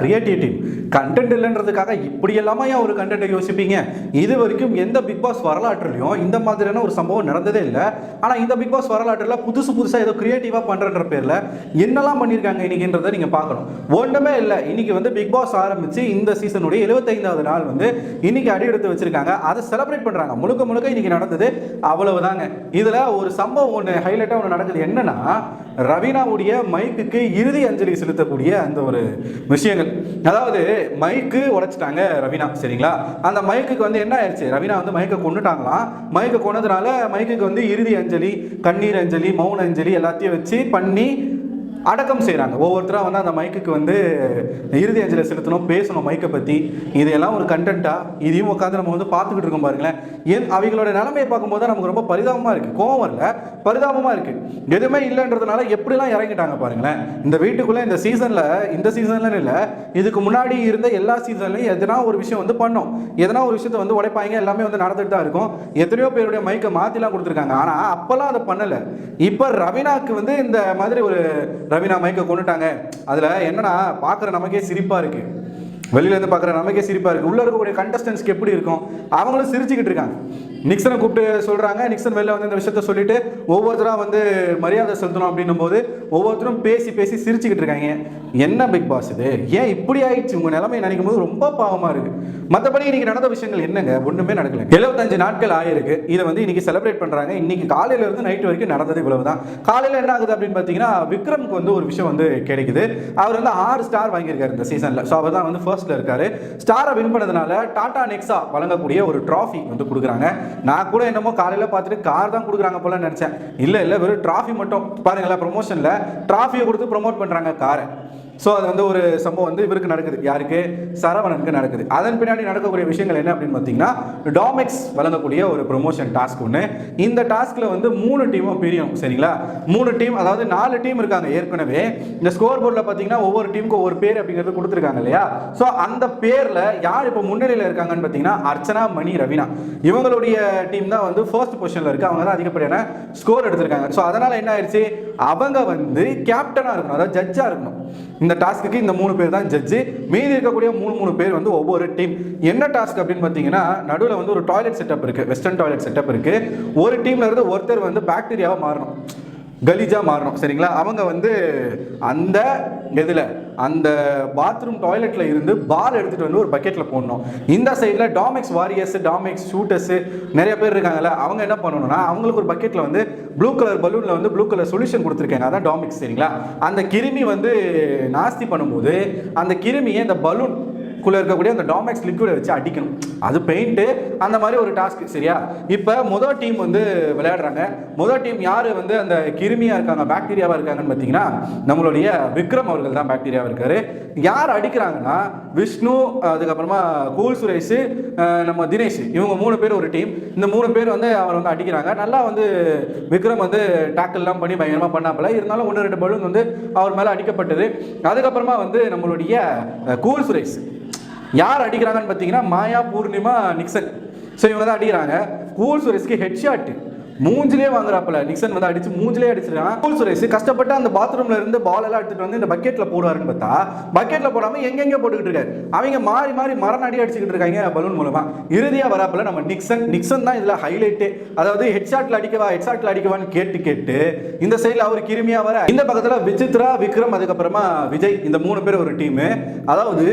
Creative team content இல்லைன்றதுக்காக இப்படி எல்லாமே ஏன் ஒரு கண்டென்ட்டை யோசிப்பீங்க? இது வரைக்கும் எந்த பிக் பாஸ் வரலாற்றுலையும் இந்த மாதிரியான ஒரு சம்பவம் நடந்ததே இல்லை. ஆனால் இந்த பிக் பாஸ் வரலாற்றில் புதுசு புதுசாக ஏதோ கிரியேட்டிவாக பண்ணுறன்ற பேரில் என்னெல்லாம் பண்ணியிருக்காங்க இன்னைக்குன்றதை நீங்கள் பார்க்கணும். ஒன்றுமே இல்லை. இன்னைக்கு வந்து பிக் பாஸ் ஆரம்பித்து இந்த சீசனுடைய எழுபத்தைந்தாவது நாள் வந்து இன்னைக்கு அடி எடுத்து வச்சிருக்காங்க. அதை செலிப்ரேட் பண்ணுறாங்க முழுக்க முழுக்க இன்னைக்கு நடந்தது அவ்வளவுதாங்க. இதில் ஒரு சம்பவம் ஒன்று ஹைலைட்டாக ஒன்று நடக்குது. என்னன்னா ரவீனாவுடைய மைக்குக்கு இறுதி அஞ்சலி செலுத்தக்கூடிய அந்த ஒரு விஷயங்கள். அதாவது மைக்கு உடைச்சிட்டாங்க ரவீனா சரிங்களா? அந்த மைக்குக்கு வந்து என்ன ஆயிடுச்சு? ரவீனா வந்து மைக்கை கொண்டுட்டாங்களாம் மைக்கை கொண்டதுனால மைக்குக்கு வந்து இறுதி அஞ்சலி கண்ணீர் அஞ்சலி மௌன அஞ்சலி எல்லாத்தையும் வச்சு பண்ணி அடக்கம் செய்கிறாங்க ஒவ்வொருத்தராக வந்து அந்த மைக்குக்கு வந்து இறுதி அஞ்சலி செலுத்தணும் பேசணும் மைக்கை பற்றி இதையெல்லாம் ஒரு கண்டென்ட்டாக இதையும் உட்காந்து நம்ம வந்து பார்த்துக்கிட்டு இருக்கோம் பாருங்களேன். ஏன் அவங்களோட நிலைமையை பார்க்கும்போது தான் நமக்கு ரொம்ப பரிதாபமாக இருக்குது கோவம் வரல. பரிதாபமாக இருக்குது எதுவுமே இல்லைன்றதுனால எப்படிலாம் இறங்கிட்டாங்க பாருங்களேன். இந்த வீட்டுக்குள்ளே இந்த சீசனில் இந்த சீசனில் இல்லை. இதுக்கு முன்னாடி இருந்த எல்லா சீசன்லையும் எதனா ஒரு விஷயம் வந்து பண்ணோம். எதனா ஒரு விஷயத்தை வந்து உடைப்பாங்க. எல்லாமே வந்து நடந்துட்டு தான் இருக்கும். எத்தனையோ பேருடைய மைக்கை மாற்றிலாம் கொடுத்துருக்காங்க. ஆனால் அப்போல்லாம் அதை பண்ணலை. இப்போ ரவீனாவுக்கு வந்து இந்த மாதிரி ஒரு ரவீனா மைக்கை கொண்டுட்டாங்க அதில் என்னடா பார்க்குற நமக்கே சிரிப்பாக இருக்குது வெளியிலேருந்து பார்க்குற நமக்கே சிரிப்பாக இருக்குது உள்ளே இருக்கக்கூடிய கண்டஸ்டன்ஸ்க்கு எப்படி இருக்கும்? அவங்களும் சிரிச்சுக்கிட்டு இருக்காங்க. நிக்சனை கூப்பிட்டு சொல்கிறாங்க நிக்சன் வெளில வந்து இந்த விஷயத்த சொல்லிட்டு ஒவ்வொருத்தராக வந்து மரியாதை செலுத்தணும் அப்படின்னும் போது ஒவ்வொருத்தரும் பேசி பேசி சிரிச்சுக்கிட்டு இருக்காங்க. என்ன பிக் பாஸ் இது? ஏன் இப்படி ஆயிடுச்சு? உங்கள் நிலைமை நினைக்கும் போது ரொம்ப பாவமாக இருக்குது மற்றபடி இன்னைக்கு நடந்த விஷயங்கள் என்னங்க? ஒன்றுமே நடக்கல. எழுபத்தஞ்சு நாட்கள் ஆயிருக்கு. இதை வந்து இன்னைக்கு செலிப்ரேட் பண்ணுறாங்க இன்னைக்கு காலையில இருந்து நைட் வரைக்கும் நடந்தது இவ்வளவு தான் காலையில் என்ன ஆகுது அப்படின்னு பார்த்தீங்கன்னா விக்ரம்க்கு வந்து ஒரு விஷயம் வந்து கிடைக்குது. அவர் வந்து ஆறு ஸ்டார் வாங்கியிருக்காரு இந்த சீசனில் ஸோ அவர் தான் வந்து ஃபர்ஸ்ட்ல இருக்காரு. ஸ்டாரை வின் பண்ணதுனால டாடா நெக்ஸா வழங்கக்கூடிய ஒரு ட்ராஃபி வந்து கொடுக்குறாங்க. நான் கூட என்னமோ காலையில் பார்த்துட்டு கார் தான் கொடுக்குறாங்க போல நினச்சேன். இல்லை இல்லை வெறும் ட்ராஃபி மட்டும். பாருங்களேன் ப்ரொமோஷனில் ட்ராஃபியை கொடுத்து ப்ரொமோட் பண்ணுறாங்க காரை ஸோ அது வந்து ஒரு சம்பவம் வந்து இவருக்கு நடக்குது. யாருக்கு? சரவணனுக்கு நடக்குது. அதன் பின்னாடி நடக்கக்கூடிய விஷயங்கள் என்ன அப்படின்னு பார்த்தீங்கன்னா டாமெக்ஸ் வழங்கக்கூடிய ஒரு ப்ரொமோஷன் டாஸ்க் ஒன்று இந்த டாஸ்கில் வந்து மூணு டீமும் பிரியும். சரிங்களா? மூணு டீம் அதாவது நாலு டீம் இருக்காங்க ஏற்கனவே. இந்த ஸ்கோர் போர்டில் பார்த்தீங்கன்னா ஒவ்வொரு டீமுக்கும் ஒவ்வொரு பேர் அப்படிங்கிறது கொடுத்துருக்காங்க இல்லையா? ஸோ அந்த பேரில் யார் இப்போ முன்னிலையில் இருக்காங்கன்னு பார்த்தீங்கன்னா அர்ச்சனா மணி ரவினா. இவங்களுடைய டீம் தான் வந்து ஃபர்ஸ்ட் பொசிஷனில் இருக்குது அவங்க தான் அதிகப்படியான ஸ்கோர் எடுத்திருக்காங்க. ஸோ அதனால் என்ன ஆயிடுச்சு அவங்க வந்து கேப்டனாக இருக்கணும். அதாவது ஜட்ஜாக இருக்கணும். இந்த டாஸ்க்கு இந்த மூணு பேர் தான் ஜட்ஜு மீதி இருக்கக்கூடிய மூணு மூணு பேர் வந்து ஒவ்வொரு டீம் என்ன டாஸ்க் அப்படின்னு பார்த்தீங்கன்னா நடுவில் வந்து ஒரு டாய்லெட் செட்டப் இருக்குது வெஸ்டர்ன் டாய்லெட் செட்டப் இருக்குது ஒரு டீம்ல இருந்து ஒருத்தர் வந்து பாக்டீரியாவை மாறணும். கலீஜாக மாறணும். சரிங்களா? அவங்க வந்து அந்த எதில் அந்த பாத்ரூம் டாய்லெட்டில் இருந்து பால் எடுத்துகிட்டு வந்து ஒரு பக்கெட்டில் போடணும். இந்த சைடில் டாமெக்ஸ் வாரியர்ஸ் டாமெக்ஸ் ஷூட்டர்ஸ் நிறைய பேர் இருக்காங்கல்ல அவங்க என்ன பண்ணணும்னா அவங்களுக்கு ஒரு பக்கெட்டில் வந்து ப்ளூ கலர் பலூனில் வந்து ப்ளூ கலர் சொல்யூஷன் கொடுத்துருக்காங்க. அதான் டாமிக்ஸ் சரிங்களா? அந்த கிருமி வந்து நாஸ்தி பண்ணும்போது அந்த கிருமியை இந்த பலூன் குள்ளே இருக்கக்கூடிய அந்த டாமெக்ஸ் லிக்விடை வச்சு அடிக்கணும். அது பெயிண்ட்டு அந்த மாதிரி ஒரு டாஸ்க் சரியா? இப்போ முதல் டீம் வந்து விளையாடுறாங்க. முதல் டீம் யார் வந்து அந்த கிருமியாக இருக்காங்க பாக்டீரியாவாக இருக்காங்கன்னு பார்த்தீங்கன்னா நம்மளுடைய விக்ரம் அவர்கள் தான் பாக்டீரியாவாக இருக்காரு. யார் அடிக்கிறாங்கன்னா விஷ்ணு அதுக்கப்புறமா கூல் சுரேஷ் நம்ம தினேஷ். இவங்க மூணு பேர் ஒரு டீம் இந்த மூணு பேர் வந்து அவர் வந்து அடிக்கிறாங்க. நல்லா வந்து விக்ரம் வந்து டேக்கிள்லாம் பண்ணி பயங்கரமாக பண்ணாமல் இருந்தாலும் ஒன்று ரெண்டு பலூன் வந்து அவர் மேலே அடிக்கப்பட்டது. அதுக்கப்புறமா வந்து நம்மளுடைய கூல் சுரேஷ். யார் அடிக்கிறாங்கன்னு பார்த்தீங்கன்னா மாயா பூர்ணிமா நிக்சன். ஸோ இவங்க தான் அடிக்கிறாங்க. கூல் சுரேஷ்க்கு ஹெட் ஷாட் மூஞ்சிலே வாங்குறாப்புல. நிக்சன் வந்து அடிச்சு மூஞ்சிலே அடிச்சிருக்கான். கூல் சுரேஷ் கஷ்டப்பட்டு அந்த பாத்ரூம்ல இருந்து பால் எல்லாம் எடுத்துட்டு வந்து இந்த பக்கெட்ல போடுவாருன்னு பார்த்தா பக்கெட்ல போடாம எங்கெங்க போட்டுக்கிட்டு இருக்காரு. அவங்க மாறி மாறி மரண அடி அடிச்சுக்கிட்டு இருக்காங்க பலூன் மூலமா. இறுதியா வராப்புல நம்ம நிக்சன். நிக்சன் தான் இதுல ஹைலைட்டு அதாவது ஹெட் ஷாட்ல அடிக்கவா ஹெட் ஷாட்ல அடிக்கவான்னு கேட்டு கேட்டு இந்த சைடுல அவர் கிருமியா வர இந்த பக்கத்துல விசித்ரா விக்ரம் அதுக்கப்புறமா விஜய் இந்த மூணு பேர் ஒரு டீம் அதாவது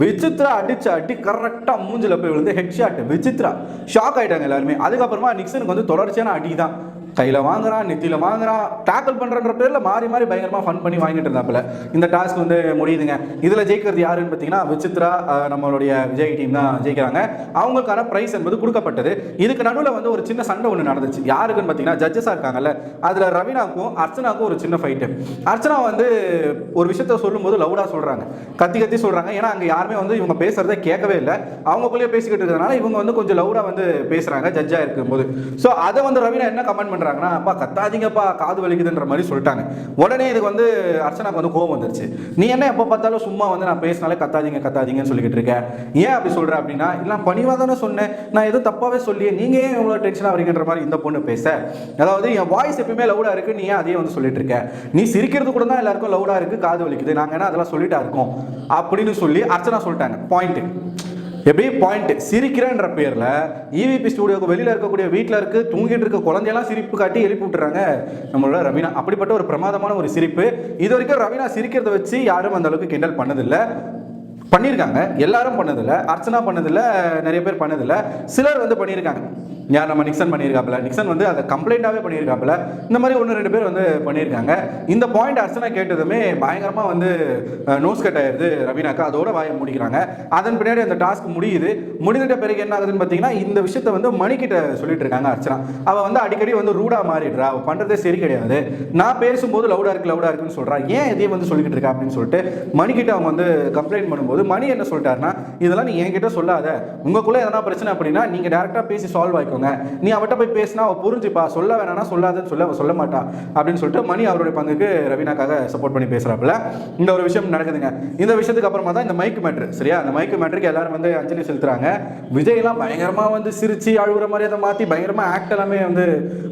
விசித்ரா அடிச்ச அடி கரெக்டாக மூஞ்சில போய் விழுந்து ஹெட் ஷாட் விசித்ரா ஷாக் ஆயிட்டாங்க எல்லாருமே. அதுக்கப்புறமா நிக்சனுக்கு வந்து தொடர்ச்சியான அடி தான் கையில் வாங்குறான் நெத்தியில் வாங்குறான் டேக்கிள் பண்ணுறன்ற பேரில் மாறி மாறி பயங்கரமாக ஃபன் பண்ணி வாங்கிட்டு இருந்தாப்பில். இந்த டாஸ்க் வந்து முடியுதுங்க. இதில் ஜெயிக்கிறது யாருன்னு பார்த்தீங்கன்னா விசித்ரா நம்மளுடைய விஜய் டீம் தான் ஜெயிக்கிறாங்க. அவங்களுக்கான ப்ரைஸ் என்பது கொடுக்கப்பட்டது. இதுக்கு நடுவில் வந்து ஒரு சின்ன சண்டை ஒன்று நடந்துச்சு. யாருக்குன்னு பார்த்தீங்கன்னா ஜட்ஜஸாக இருக்காங்கல்ல. அதில் ரவீனாக்கும் அர்ச்சனாக்கும் ஒரு சின்ன ஃபைட்டு அர்ச்சனா வந்து ஒரு விஷயத்த சொல்லும்போது லவுடாக சொல்கிறாங்க கத்தி கத்தி சொல்கிறாங்க ஏன்னா அங்கே யாருமே வந்து இவங்க பேசுகிறத கேட்கவே இல்லை. அவங்களுக்குள்ளேயே பேசிக்கிட்டு இருக்கிறதுனால இவங்க வந்து கொஞ்சம் லவுடாக வந்து பேசுகிறாங்க ஜட்ஜாக இருக்கும்போது. ஸோ அதை வந்து ரவினா என்ன கமெண்ட் பண்ணுறாங்க பண்ணுறாங்கன்னா அப்பா கத்தாதீங்கப்பா காது வலிக்குதுன்ற மாதிரி சொல்லிட்டாங்க. உடனே இதுக்கு வந்து அர்ச்சனாக்கு வந்து கோவம் வந்துருச்சு. நீ என்ன எப்போ பார்த்தாலும் சும்மா வந்து நான் பேசினாலே கத்தாதீங்க கத்தாதீங்கன்னு சொல்லிக்கிட்டு இருக்கேன் ஏன் அப்படி சொல்ற அப்படின்னா இல்லை பணிவாக தானே சொன்னேன். நான் எதுவும் தப்பாகவே சொல்லி நீங்கள் ஏன் இவ்வளோ டென்ஷனாக வரீங்கன்ற மாதிரி இந்த பொண்ணு பேச? அதாவது என் வாய்ஸ் எப்பயுமே லவுடாக இருக்கு. நீ ஏன் அதையே வந்து சொல்லிட்டு இருக்க? நீ சிரிக்கிறது கூட தான் எல்லாருக்கும் லவுடாக இருக்கு காது வலிக்குது. நாங்கள் என்ன அதெல்லாம் சொல்லிட்டா இருக்கோம்? அப்படின்னு சொல்லி அர்ச்சனா சொல்லிட்டாங்க. பாயிண்ட் எப்படி? பாயிண்ட் சிரிக்கிறேன்ற பேர்ல இவிபி ஸ்டுடியோக்கு வெளியில இருக்கக்கூடிய வீட்டில் இருக்க தூங்கிட்டு இருக்க குழந்தையெல்லாம் சிரிப்பு காட்டி எழுப்பி விட்டுறாங்க. நம்மளோட ரவீனா அப்படிப்பட்ட ஒரு பிரமாதமான ஒரு சிரிப்பு. இது வரைக்கும் ரவீனா சிரிக்கிறத வச்சு யாரும் அந்த அளவுக்கு கிண்டல் பண்ணதில்லை. பண்ணியிருக்காங்க. எல்லாரும் பண்ணதில்ல. அர்ச்சனா பண்ணதில்ல. நிறைய பேர் பண்ணதில்ல. சிலர் வந்து பண்ணியிருக்காங்க. யார் நம்ம நிக்சன் பண்ணியிருக்காப்புல? நிக்சன் வந்து அதை கம்ப்ளைண்ட்டாகவே பண்ணியிருக்காப்புல. இந்த மாதிரி ஒன்று ரெண்டு பேர் வந்து பண்ணியிருக்காங்க. இந்த பாயிண்ட் அர்ச்சனா கேட்டதுமே பயங்கரமாக வந்து நோஸ் கட் ஆயிடுது ரவீனாக்கா. அதோட வாயை முடிக்கிறாங்க. அதன் பின்னாடி அந்த டாஸ்க் முடியுது. முடிந்துட்ட பிறகு என்ன ஆகுதுன்னு பார்த்தீங்கன்னா இந்த விஷயத்தை வந்து மணிக்கிட்ட சொல்லிட்டு இருக்காங்க அர்ச்சனா. அவள் வந்து அடிக்கடி வந்து ரூடாக மாறிடுறா. அவள் பண்ணுறதே சரி கிடையாது. நான் பேசும்போது லவுடாக இருக்கு லவுடாக இருக்குன்னு சொல்கிறான் ஏன் இதையும் வந்து சொல்லிக்கிட்டு இருக்கா அப்படின்னு சொல்லிட்டு மணிக்கிட்ட அவங்க வந்து கம்ப்ளைண்ட் பண்ணும்போது மணி என்ன சொல்லிட்டாருன்னா இதெல்லாம் நீ என்கிட்ட சொல்லாத. உங்களுக்குள்ளே எதனா பிரச்சனை அப்படின்னா நீங்கள் டேரெக்டாக பேசி சால்வ் ஆயிக்கோங்க நீ அவட்ட போய் பேசினா அவள் புரிஞ்சுப்பா. சொல்ல வேணாம்னா சொல்லாதுன்னு சொல்ல சொல்ல மாட்டா. அப்படின்னு சொல்லிட்டு மணி அவருடைய பங்குக்கு ரவீனாக்காக சப்போர்ட் பண்ணி பேசுறாப்புல. இந்த ஒரு விஷயம் நடக்குதுங்க. இந்த விஷயத்துக்கு அப்புறமா தான் இந்த மைக் மேட்ரு சரியா? அந்த மைக் மேட்ருக்கு எல்லாரும் வந்து அஞ்சலி செலுத்துறாங்க. விஜய்லாம் பயங்கரமாக வந்து சிரிச்சு அழுகுற மாதிரி அதை மாற்றி பயங்கரமாக ஆக்ட் எல்லாமே வந்து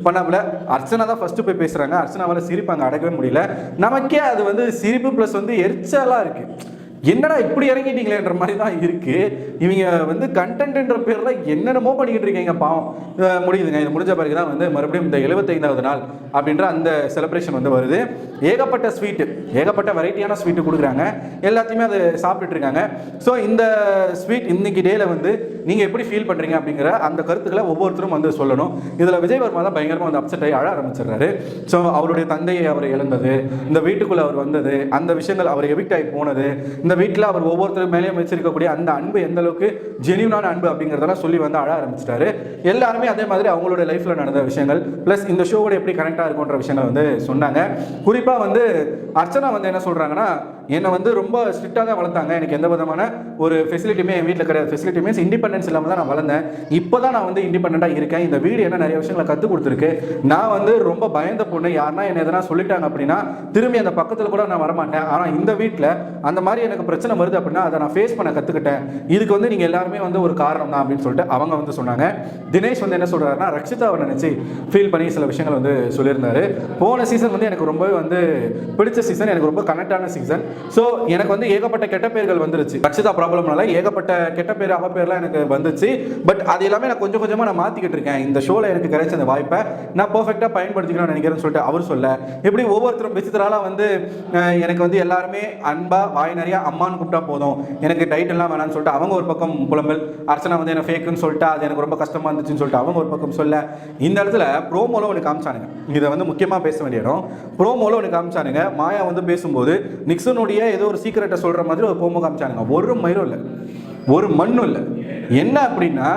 பண்ணாப்புல. அர்ச்சனா தான் ஃபர்ஸ்ட் போய் பேசுகிறாங்க அர்ச்சனாவால சிரிப்பாங்க. அடக்கவே முடியல. நமக்கே அது வந்து சிரிப்பு ப்ளஸ் வந்து எரிச்சலாக இருக்குது என்னடா இப்படி இறங்கிட்டீங்களேன்ற மாதிரி தான் இருக்கு. இவங்க வந்து கண்டென்ட்ன்ற பேர்ல என்னென்னமோ பண்ணிக்கிட்டு இருக்கீங்க பாவம். முடியுதுங்க. இது முடிஞ்ச பிறகு தான் வந்து மறுபடியும் இந்த எழுபத்தைந்தாவது நாள் அப்படின்ற அந்த செலிப்ரேஷன் வந்து வருது. ஏகப்பட்ட ஸ்வீட்டு ஏகப்பட்ட வெரைட்டியான ஸ்வீட்டு கொடுக்குறாங்க. எல்லாத்தையுமே அதை சாப்பிட்டுட்டு இருக்காங்க. ஸோ இந்த ஸ்வீட் இன்னைக்கு டேல வந்து நீங்கள் எப்படி ஃபீல் பண்ணுறீங்க அப்படிங்கிற அந்த கருத்துக்களை ஒவ்வொருத்தரும் வந்து சொல்லணும். இதில் விஜய் வர்மா தான் பயங்கரமாக வந்து அப்செட் ஆகி அழ ஆரம்பிச்சிடுறாரு. ஸோ அவருடைய தந்தையை அவர் இழந்தது இந்த வீட்டுக்குள்ளே அவர் வந்தது அந்த விஷயங்கள் அவர் எவிக்ட் ஆகி போனது இந்த வீட்டில் அவர் ஒவ்வொருத்தரும் மேலேயும் வச்சிருக்கக்கூடிய அந்த அன்பு எந்த அளவுக்கு ஜெனியூனான அன்பு அப்படிங்கிறதெல்லாம் சொல்லி வந்து அழ ஆரம்பிச்சிட்டாரு. எல்லாருமே அதே மாதிரி அவங்களோட லைஃப்பில் நடந்த விஷயங்கள் ப்ளஸ் இந்த ஷோவோட எப்படி கனெக்டாக இருக்குன்ற விஷயங்களை வந்து சொன்னாங்க. குறிப்பாக வந்து அர்ச்சனா வந்து என்ன சொல்கிறாங்கன்னா என்னை வந்து ரொம்ப ஸ்ட்ரிக்டாக தான் வளர்த்தாங்க. எனக்கு எந்த விதமான ஒரு ஃபெசிலிட்டியுமே என் வீட்டில் கிடையாது. ஃபெசிலிட்டி மீன்ஸ் இண்டிபெண்டன்ஸ் இல்லாமல் தான் நான் வளர்ந்தேன். இப்போ தான் நான் வந்து இண்டிபெண்ட்டாக இருக்கேன். இந்த வீடு என்ன நிறைய விஷயங்களை கற்றுக் கொடுத்துருக்கு. நான் வந்து ரொம்ப பயந்த பொண்ணு. யாருன்னா என்ன எதனா சொல்லிட்டாங்க அப்படின்னா திரும்பி அந்த பக்கத்தில் கூட நான் வரமாட்டேன். ஆனால் இந்த வீட்டில் அந்த மாதிரி எனக்கு பிரச்சனை வருது அப்படின்னா அதை நான் ஃபேஸ் பண்ண கற்றுக்கிட்டேன் இதுக்கு வந்து நீங்கள் எல்லாருமே வந்து ஒரு காரணம் தான் அப்படின்னு சொல்லிட்டு அவங்க வந்து சொன்னாங்க. தினேஷ் வந்து என்ன சொல்கிறாருன்னா ரக்ஷிதாவை நினச்சி ஃபீல் பண்ணி சில விஷயங்கள் வந்து சொல்லியிருந்தாரு. போன சீசன் வந்து எனக்கு ரொம்பவே வந்து பிடிச்ச சீசன் எனக்கு ரொம்ப கனெக்டான சீசன் ஸோ எனக்கு வந்து ஏகப்பட்ட கெட்ட பேர்கள் வந்துருச்சு. ரட்சிதா ப்ராப்ளம்னால ஏகப்பட்ட கெட்ட பேர் அவ பேர்லாம் எனக்கு வந்துச்சு. பட் அது எல்லாமே நான் கொஞ்சம் கொஞ்சமாக நான் மாற்றிக்கிட்டு இருக்கேன். இந்த ஷோவில் எனக்கு கிடைச்ச அந்த வாய்ப்பை நான் பர்ஃபெக்டாக பயன்படுத்திக்கணும்னு நினைக்கிறேன்னு சொல்லிட்டு அவர் சொல்ல. எப்படி ஒவ்வொருத்தரும் விசித்திரால வந்து எனக்கு வந்து எல்லாருமே அன்பா வாய் நிறையா அம்மான்னு கூப்பிட்டா போதும். எனக்கு டைட் எல்லாம் வேணாம்னு சொல்லிட்டு அவங்க ஒரு பக்கம் புலம்பல். அர்ச்சனா வந்து என்ன ஃபேக்குன்னு சொல்லிட்டு அது எனக்கு ரொம்ப கஷ்டமாக இருந்துச்சுன்னு சொல்லிட்டு அவங்க ஒரு பக்கம் சொல்ல. இந்த இடத்துல ப்ரோமோல ஒன்று காமிச்சானுங்க. இதை வந்து முக்கியமாக பேச வேண்டிய இடம். ப்ரோமோல ஒன்று காமிச்சானுங்க. மாயா வந்து பேசும்போது நிக்சனுடைய ஏதோ ஒரு சீக்கிரட்டை சொல்ற மாதிரி ஒரு போமோ காமிச்சானுங்க. ஒரு மயிலும் இல்லை. ஒரு மண்ணும் இல்லை. என்ன அப்படின்னா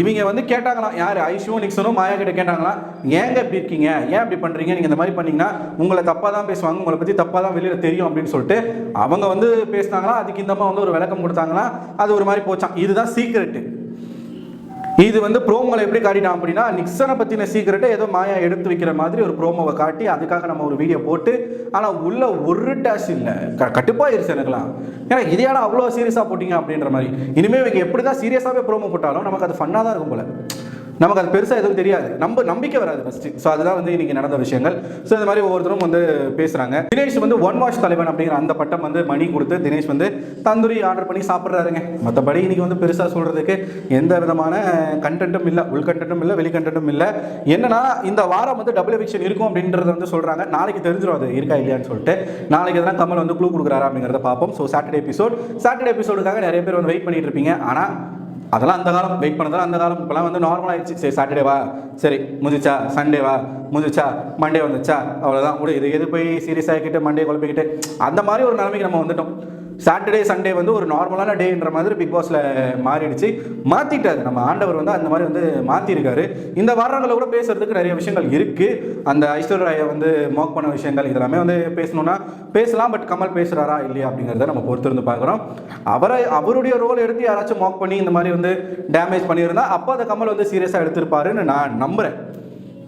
இவங்க வந்து கேட்டாங்களாம் யார்? ஐஷுவும் நிக்சனும் மாயா கிட்ட கேட்டாங்களாம் ஏங்க இப்படி இருக்கீங்க? ஏன் இப்படி பண்ணுறீங்க நீங்க இந்த மாதிரி பண்ணீங்கன்னா உங்களை தப்பா தான் பேசுவாங்க. உங்களை பத்தி தப்பா தான் வெளியில தெரியும் அப்படின்னு சொல்லிட்டு அவங்க வந்து பேசினாங்களா அதுக்கு இந்த வந்து ஒரு விளக்கம் கொடுத்தாங்களா அது ஒரு மாதிரி போச்சான் இதுதான் சீக்ரெட்டு இது வந்து ப்ரோமோவில் எப்படி காட்டிட்டான் அப்படின்னா நிக்சனை பற்றின சீக்கிரட்டை ஏதோ மாயா எடுத்து வைக்கிற மாதிரி ஒரு ப்ரோமோவை காட்டி அதுக்காக நம்ம ஒரு வீடியோ போட்டு ஆனால் உள்ள ஒரு டேஷ் இல்லை. க- கட்டுப்பாயிருச்சு எனக்குலாம் ஏன்னா இதையான அவ்வளோ சீரியஸாக போட்டிங்க அப்படின்ற மாதிரி. இனிமேல் இவங்க எப்படி தான் சீரியஸாகவே ப்ரோமோ போட்டாலும் நமக்கு அது ஃபன்னாக தான் இருக்கும் போல. நமக்கு அது பெருசாக எதுவும் தெரியாது. நம்ம நம்பிக்கை வராது ஃபஸ்ட்டு ஸோ அதுதான் வந்து இன்னைக்கு நடந்த விஷயங்கள். ஸோ இந்த மாதிரி ஒவ்வொருத்தரும் வந்து பேசுகிறாங்க தினேஷ் வந்து ஒன் வாஷ் தலைவன் அப்படிங்கிற அந்த பட்டம் வந்து மணி கொடுத்து தினேஷ் வந்து தந்தூரி ஆர்டர் பண்ணி சாப்பிட்றாருங்க. மற்றபடி இன்னைக்கு வந்து பெருசாக சொல்கிறதுக்கு எந்த விதமான கண்டென்ட்டும் இல்லை உள் கண்டென்ட்டும் இல்லை வெளி கண்டென்ட்டும் இல்லை. என்னன்னா இந்த வாரம் வந்து டபுள் எவிக்ஷன் இருக்கும் அப்படின்றத வந்து சொல்கிறாங்க நாளைக்கு தெரிஞ்சிடும் அது இருக்கா இல்லையான்னு சொல்லிட்டு. நாளைக்கு எதனா கமல் வந்து க்ளூ கொடுக்குறாரா அப்படிங்கிறத பார்ப்போம். ஸோ சாட்டர்டே எபிசோட் சாட்டர்டே எபிசோடுக்காக நிறைய பேர் வந்து வெயிட் பண்ணிட்டு இருப்பீங்க. ஆனால் அதெல்லாம் அந்த காலம் வெயிட் பண்ணதெல்லாம் அந்த காலம். இப்போலாம் வந்து நார்மல் ஆயிடுச்சு. சரி சாட்டர்டேவா சரி முடிஞ்சிச்சா சண்டேவா முடிஞ்சிச்சா மண்டே வந்துச்சா? அவ்வளோதான் கூட இது எது போய் சீரியஸ் ஆகிக்கிட்டு மண்டே குழப்பிக்கிட்டு? அந்த மாதிரி ஒரு நிலைமைக்கு நம்ம வந்துட்டோம். சாட்டர்டே சண்டே வந்து ஒரு நார்மலான டேன்ற மாதிரி பிக் பாஸ்ல மாறிடுச்சு. மாத்திட்டாரு. நம்ம ஆண்டவர் வந்து அந்த மாதிரி வந்து மாத்திருக்காரு. இந்த வாரங்களில் கூட பேசுறதுக்கு நிறைய விஷயங்கள் இருக்கு. அந்த ஐஸ்வர்யா வந்து மோக் பண்ண விஷயங்கள் இதெல்லாமே வந்து பேசணும்னா பேசலாம். பட் கமல் பேசுறாரா? இல்லையா? அப்படிங்கிறத நம்ம பொறுத்திருந்து பார்க்குறோம். அவரை அவருடைய ரோல் எடுத்து யாராச்சும் மோக் பண்ணி இந்த மாதிரி வந்து டேமேஜ் பண்ணியிருந்தா அப்போ அதை கமல் வந்து சீரியஸாக எடுத்திருப்பாருன்னு நான் நம்புறேன்.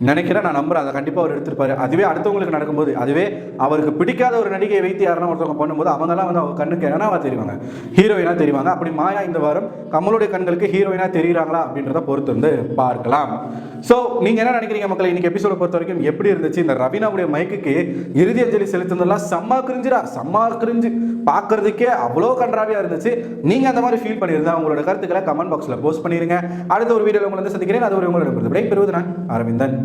நினைக்கிறேன் நான் நம்புறேன். அதை கண்டிப்பாக அவர் எடுத்திருப்பாரு. அதுவே அடுத்தவங்களுக்கு நடக்கும்போது அதுவே அவருக்கு பிடிக்காத ஒரு நடிகையை வைத்து யாருன்னா ஒருத்தவங்க பண்ணும்போது அவங்கெல்லாம் வந்து அவங்க கண்ணுக்கு என்னவா தெரிவாங்க? ஹீரோயினாக தெரிவாங்க. அப்படி மாயா இந்த வாரம் கமலுடைய கண்களுக்கு ஹீரோயினாக தெரியுறாங்களா அப்படின்றத பொறுத்து வந்து பார்க்கலாம். ஸோ நீங்கள் என்ன நினைக்கிறீங்க மக்களை? இன்னைக்கு எபிசோட பொறுத்த வரைக்கும் எப்படி இருந்துச்சு? இந்த ரவீனாவுடைய மைக்குக்கு இறுதி அஞ்சலி செலுத்துனதெல்லாம் செம்மா கிரிஞ்சிடா. செம்மா கிரிஞ்சு. பார்க்கறதுக்கே அவ்வளோ கன்றாவியாக இருந்துச்சு. நீங்கள் அந்த மாதிரி ஃபீல் பண்ணியிருந்தா உங்களோட கருத்துக்களை கமெண்ட் பாக்ஸில் போஸ்ட் பண்ணிடுங்க அடுத்த ஒரு வீடியோவில் உங்களை வந்து சந்திக்கிறேன். அது ஒரு உங்களோட விடை பெறுவது நான் அரவிந்தன்.